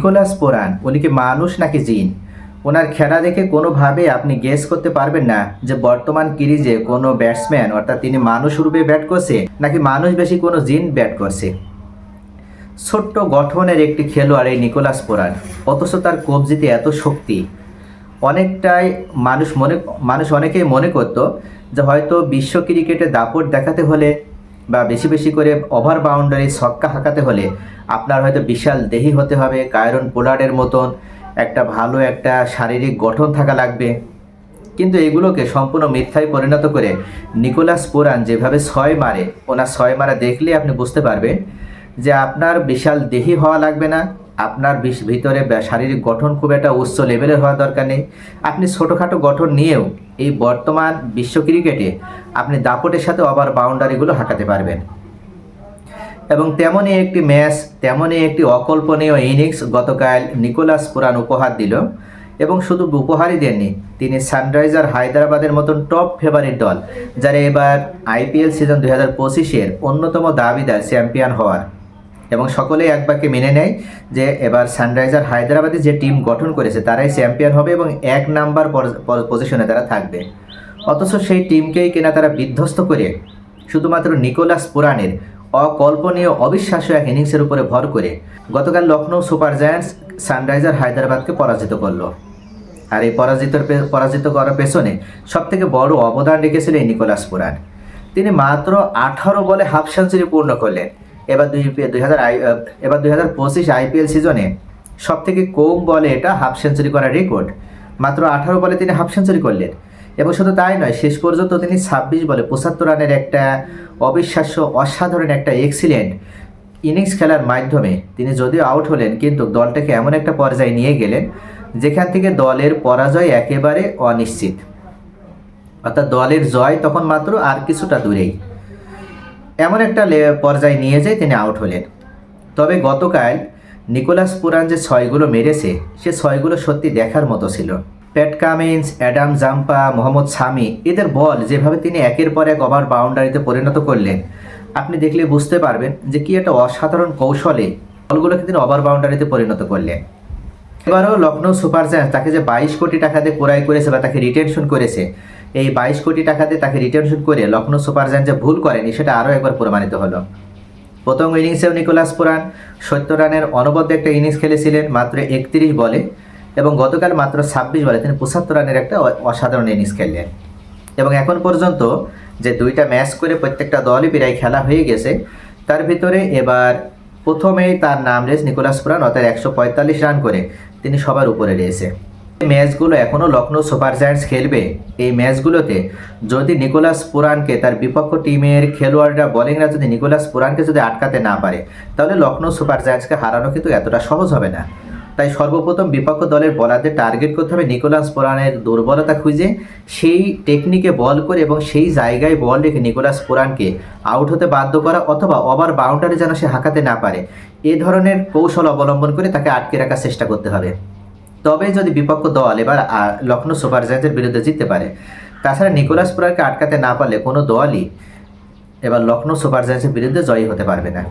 Nicolas Pooran, উনি কি মানুষ নাকি জিন? ওনার খেলা দেখে কোনোভাবে আপনি গেস করতে পারবেন না যে বর্তমান কিরিজে কোনো ব্যাটসম্যান অর্থাৎ তিনি মানুষ রূপে ব্যাট করছে, নাকি মানুষ বেশি কোনো জিন ব্যাট করছে? ছোট্ট গঠনের একটি খেলোয়াড় এই নিকোলাস পোরান, অথচ তার কবজিতে এত শক্তি। অনেকটাই মানুষ মনে, মানুষ অনেকেই মনে করতো যে হয়তো বিশ্ব ক্রিকেটে দাপট দেখাতে হলে বা বেশি বেশি করে ওভার বাউন্ডারি ছক্কা হাঁকাতে হলে আপনার হয়তো বিশাল দেহি হতে হবে, কায়রন পোলার্ডের মতন একটা ভালো একটা শারীরিক গঠন থাকা লাগবে। কিন্তু এগুলোকে সম্পূর্ণ মিথ্যায় পরিণত করে নিকোলাস পোরান যেভাবে ছয় মারে, ওনার ছয় মারা দেখলে আপনি বুঝতে পারবেন যে আপনার বিশাল দেহি হওয়া লাগবে না। আপনার ভিতরে শারীরিক গঠন খুব একটা উচ্চ লেভেলের হওয়া দরকার নেই। আপনি ছোটোখাটো গঠন নিয়েও এই বর্তমান বিশ্ব ক্রিকেটে আপনি দাপটের সাথে ওভার বাউন্ডারিগুলো হাঁকাতে পারবেন। এবং তেমনই একটি ম্যাচ তেমনই একটি অকল্পনীয় ইনিংস গতকাল নিকোলাস পুরান উপহার দিল। এবং শুধু উপহারই দেননি, তিনি সানরাইজার হায়দ্রাবাদের মতন টপ ফেভারিট দল, যারা এবার আইপিএল সিজন দুই হাজার পঁচিশের অন্যতম দাবিদার চ্যাম্পিয়ন হওয়ার। এবং সকলেই এক বাক্যে মেনে নেয় যে এবার সানরাইজার হায়দ্রাবাদে যে টিম গঠন করেছে, তারাই চ্যাম্পিয়ন হবে এবং এক নাম্বার পজিশনে তারা থাকবে। অথচ সেই টিমকেই কিনা তারা বিধ্বস্ত করে শুধুমাত্র নিকোলাস পুরানের অকল্পনীয়, অবিশ্বাস্য এক ইনিংসের উপরে ভর করে গতকাল লখনৌ সুপার জায়ান্টস সানরাইজার হায়দ্রাবাদকে পরাজিত করল। আর এই পরাজিত পরাজিত করার পেছনে সবথেকে বড় অবদান রেখেছিল এই নিকোলাস পুরাণ। তিনি মাত্র আঠারো বলে হাফ সেঞ্চুরি পূর্ণ করলেন। এবার দুই হাজার এবার দুই হাজার পঁচিশ আইপিএল সিজনে সব থেকে কম বলে এটা হাফ সেঞ্চুরি করার রেকর্ড। মাত্র আঠারো বলে তিনি হাফ সেঞ্চুরি করলেন। এবং শুধু তাই নয়, শেষ পর্যন্ত তিনি ছাব্বিশ বলে পঁচাত্তর রানের একটা অবিশ্বাস্য, অসাধারণ একটা এক্সিলেন্ট ইনিংস খেলার মাধ্যমে তিনি যদিও আউট হলেন, কিন্তু দলটাকে এমন একটা পর্যায়ে নিয়ে গেলেন যেখান থেকে দলের পরাজয় একেবারে অনিশ্চিত। অর্থাৎ দলের জয় তখন মাত্র আর কিছুটা দূরেই। এমন একটা পর্যায়ে নিয়ে যেয়ে তিনি আউট হলেন। তবে গতকাল নিকোলাস পুরান যে ছয়গুলো মেরেছে, সে ছয়গুলো সত্যি দেখার মতো ছিল। Pat Cummins, Adam Zampa, Mohammad Shami, এদের বল যেভাবে তিনি একের পর এক ওভার বাউন্ডারিতে পরিণত করলেন, আপনি দেখলে বুঝতে পারবেন যে কি একটা অসাধারণ কৌশলে বলগুলোকে তিনি ওভার বাউন্ডারিতে পরিণত করলেন। এবারও লখনৌ সুপার জায়ান্টস তাকে যে বাইশ কোটি টাকা দিয়ে ক্রয় করেছে বা তাকে রিটেনশন করেছে এই বাইশ কোটি টাকাতে তাকে রিটেনশন করে লখনৌ সুপার যে ভুল করেনি, সেটা আরও একবার প্রমাণিত হলো। প্রথম ইনিংসেও নিকোলাস পুরান সত্তর রানের অনবদ্য একটা ইনিংস খেলেছিলেন, মাত্র একত্রিশ বলে এবং গতকাল মাত্র ছাব্বিশ বলে তিনি পঁচাত্তর রানের একটা অসাধারণ ইনিংস খেললেন। এবং এখন পর্যন্ত যে দুইটা ম্যাচ করে প্রত্যেকটা দলই প্রায় খেলা হয়ে গেছে, তার ভিতরে এবার প্রথমেই তার নাম রেস নিকোলাস পুরান, অর্থাৎ একশো পঁয়তাল্লিশ রান করে তিনি সবার উপরে রয়েছে। ম্যাচগুলো এখনও লখনৌ সুপার জায়ান্টস খেলবে। এই ম্যাচগুলোতে যদি নিকোলাস পুরানকে তার বিপক্ষ টিমের খেলোয়াড়রা, বোলিংরা যদি নিকোলাস পুরানকে যদি আটকাতে না পারে, তাহলে লখনৌ সুপার জায়ান্টসকে হারানো কিন্তু এতটা সহজ হবে না। তাই সর্বপ্রথম বিপক্ষ দলের বলারদের টার্গেট করতে হবে নিকোলাস পুরানের দুর্বলতা খুঁজে। সেই টেকনিকে বল করে এবং সেই জায়গায় বল রেখে নিকোলাস পুরানকে আউট হতে বাধ্য করা অথবা ওভার বাউন্ডারি যেন সে হাঁকাতে না পারে। এ ধরনের কৌশল অবলম্বন করে তাকে আটকে রাখার চেষ্টা করতে হবে। তবে যদি বিপক্ষ দল এবার লখনৌ সুপার জায়ান্টসের বিরুদ্ধে জিততে পারে, তাছাড়া নিকোলাস পুরারকে আটকাতে না পারলে কোনো দলই এবার লখনৌ সুপার জায়ান্টসের বিরুদ্ধে জয়ী হতে পারবে না।